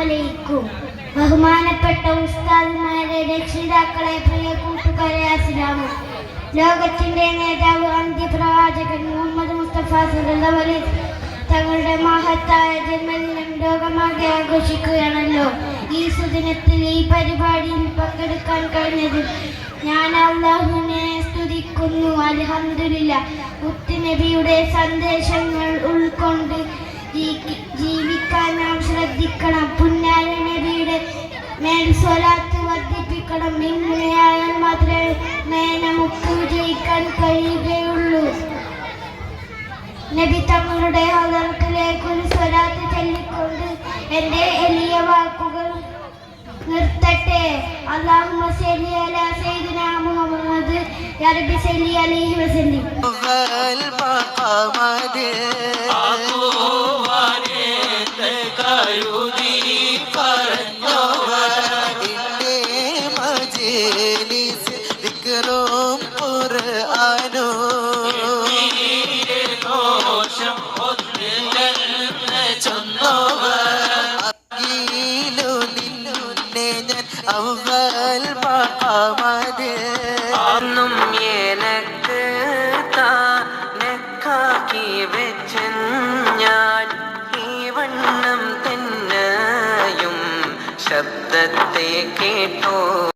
അലൈക്കും ബഹുമാനപ്പെട്ട ഉസ്താദുമാരെ രക്ഷിതാക്കളെ പ്രിയ കൂട്ടുകാരെ അസ്സലാമു ലോകത്തിന്റെ നേതാവ് അന്ത്യപ്രവാചകൻ മുഹമ്മദ് മുസ്തഫ അലൈഹി തങ്ങളുടെ മഹത്തായ ജന്മദിനം ലോകമാകെ ആഘോഷിക്കുകയാണല്ലോ. ഈ സുദിനത്തിൽ ഈ പരിപാടിയിൽ പങ്കെടുക്കാൻ കഴിഞ്ഞതിൽ ഞാൻ അള്ളാഹുവിനെ സ്തുതിക്കുന്നു. അലഹമില്ല മുത്തുനബിയുടെ സന്ദേശങ്ങൾ ഉൾക്കൊണ്ട് മേൽ സ്വലാത്ത് വർദ്ധിപ്പിക്കണം. ഇങ്ങനെയായാൽ മാത്രമേ നമുക്ക് വിജയിക്കാൻ കഴിയുകയുള്ളൂ. നബി തങ്ങളുടെ ഹലത്തിലേക്ക് ഒരു സ്വലാത്ത് ചൊല്ലിക്കൊണ്ട് എന്റെ എളിയ വാക്കുകൾ നിർത്തട്ടെ. അള്ളാഹുമ്മ സല്ലി അലാ സയ്യിദിന മുഹമ്മദ് യാ റബ്ബി സല്ലി അലൈഹി വസല്ലം. അവൽ വെച്ച് ഞാൻ. ഈ വണ്ണം തന്നെയും ശബ്ദത്തെ കേട്ടോ.